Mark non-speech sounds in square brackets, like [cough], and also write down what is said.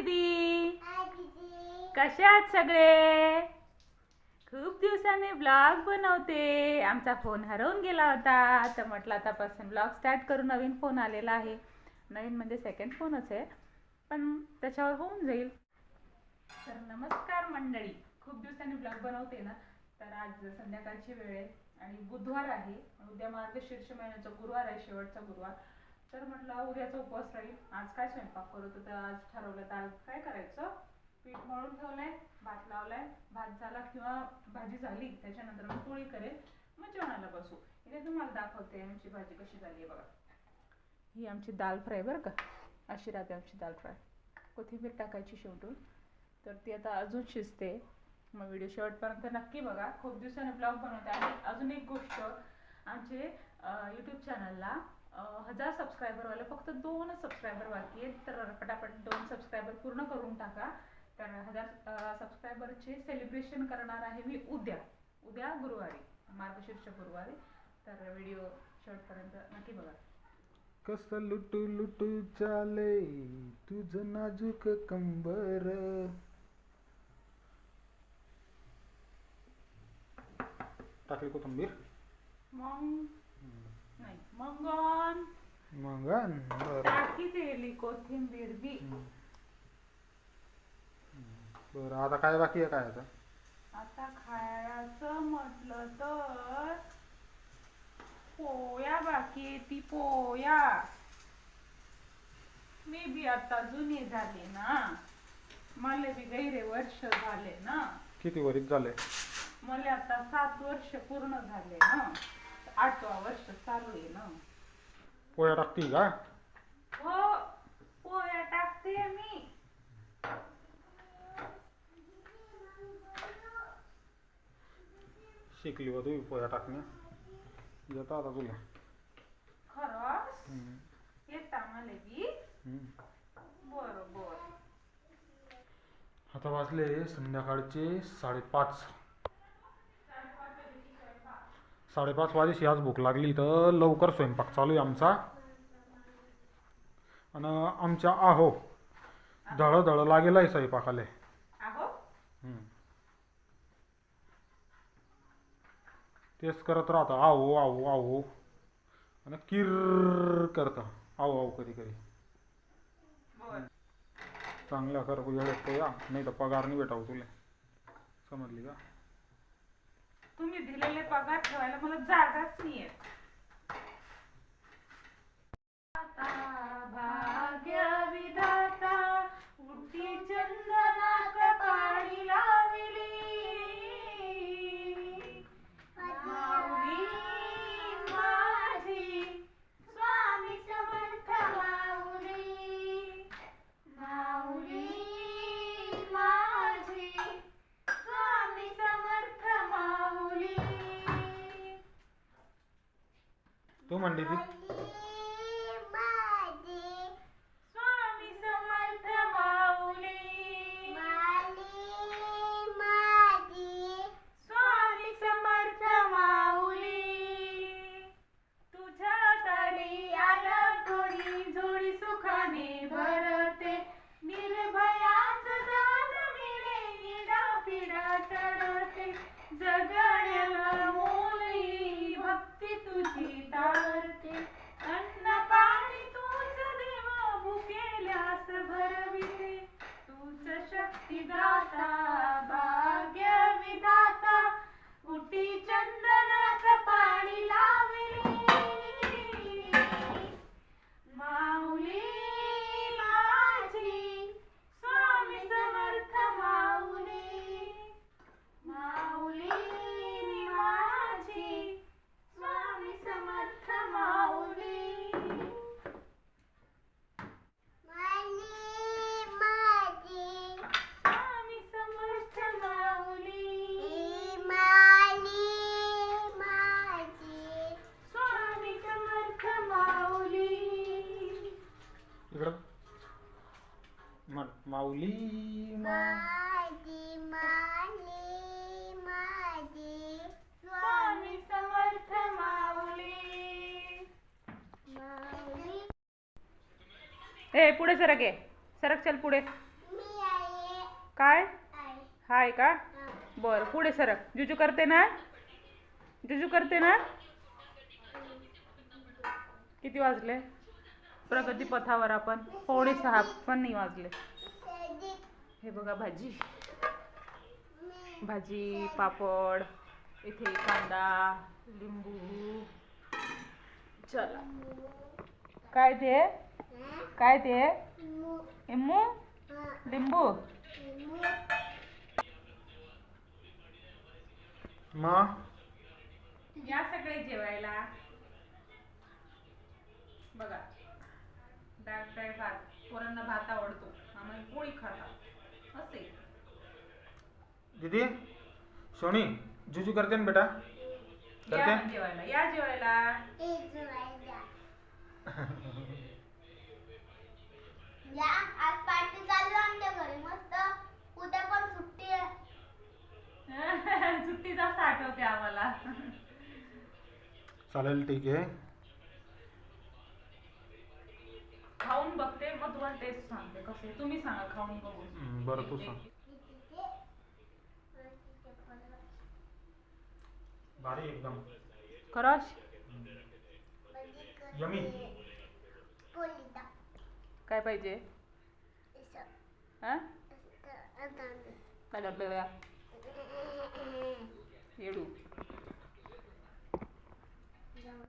दीदी? आहात सगळे? खूप दिवसांनी ब्लॉग बनवते. आमचा फोन हरवून गेला होता. तर म्हटलं आतापासून ब्लॉग स्टार्ट करू. नवीन फोन आलेला आहे. नवीन म्हणजे सेकंड फोनच आहे. पण त्याच्यावर होऊन जाईल. तर नमस्कार मंडळी. खूप दिवसांनी ब्लॉग बनवते ना. तर आज संध्याकाळची वेळ आहे. आणि बुधवार आहे. उद्या मार्गशीर्ष महिन्याचा गुरुवार आहे. शेवटचा गुरुवार. तर म्हटलं उद्याचा उपवास राहील. आज काय स्वयंपाक करू? तर आज ठरवलं तर आज काय करायचं. पीठ मळून ठेवलंय भात लावलाय. भात झाला किंवा भाजी झाली त्याच्यानंतर मग पोळी करेल. मग जेवणाला बसू. इथे तुम्हाला दाखवते आमची भाजी कशी झाली आहे बघा. ही आमची दाल फ्राय बरं का. अशी राहते आमची दाल फ्राय. कोथिंबीर टाकायची शेवटून. तर ती आता अजून शिजते. मग व्हिडिओ शेवटपर्यंत नक्की बघा. खूप दिवसांनी ब्लॉग बनवते. आणि अजून एक गोष्ट आमचे यूट्यूब चॅनलला हजार सबस्क्रायबरवाले फक्त दोनच सबस्क्रायबर बाकी आहेत. तर पटापट दोन सबस्क्रायबर पूर्ण करून टाका. तर हजार सबस्क्रायबरचे सेलिब्रेशन करणार आहे मी उद्या. उद्या गुरुवारी मार्गशीर्ष गुरुवारी. तर व्हिडिओ शेवटपर्यंत नक्की बघा. कस लुटू लुटू चाले तुझ नाजूक कंबर. टाकली कोथंबीर. मग मंगन. मग बर. टाकी दिली कोथिंबीर बी. बर आता काय बाकी आहे काय आता? आता खायचं म्हटलं तर पोया बाकी आहे ती पोया मी बी आता जुनी झाली ना. मला बी गैरे वर्ष झाले ना. किती वरीत झाले? मला आता सात वर्ष पूर्ण झाले ना. आठवा वर्ष चालू आहे ना. पोळ्या टाकती का? हो पोया टाकते मी. शिकली हो तुम्ही पोळ्या टाकण्या येतं आता तुला. खरंच? हम्म. येता मला बी? हम्म. बरोबर आता वाजले संध्याकाळचे साडेपाच. साडेपाच वाजेशी आज भूक लागली तर लवकर स्वयंपाक चालू आहे आमचा. आणि आमच्या आहो दळ दळ लागेल आहे स्वयंपाकाले. तेच करत राहतं आहो आहो आहो. आणि किर करतं आहो आहो कधी कधी. बर चांगल्या कर वेळेत तो या नाही तर पगार नाही भेटावं तुला. समजली का? तुम्ही दिलेले पगार ठेवायला मला जागाच नाहीये. तू म्हणली ती माऊली मा स्वामी समर्थ माऊली. ए पुढे सरक ये. सरक चल पुढे. काय? हाय का? बर पुढे सरक. जुजू करते ना? जुजू करते ना? किती वाजले? प्रगती पथावर आपण. थोडे सहा पण नाही वाजले. हे बघा भाजी. भाजी पापड इथे कांदा लिंबू. चला. काय ते? काय ते? इम्मू? लिंबू? मग या सगळे जेवायला. बघा. डाळ फ्राय भात. पोरांना भात आवडतो. आम्हाला पोळी खातात असे. दीदी सोनी जुजू करते ना बेटा? या करते? जेवायला या जेवायला. [laughs] आज पार्टी चालू आमच्या घरी मस्त. उद्या पण सुट्टी आहे. [laughs] सुट्टी जास्त आठवते आम्हाला. चालेल ठीक आहे खाऊन बघते मग तुम्हाला टेस्ट सांगते कसे तुम्ही सांगा खाऊन बरं तू सांग. भारी एकदम. खरंच यमी. काय पाहिजे? हा? येडू.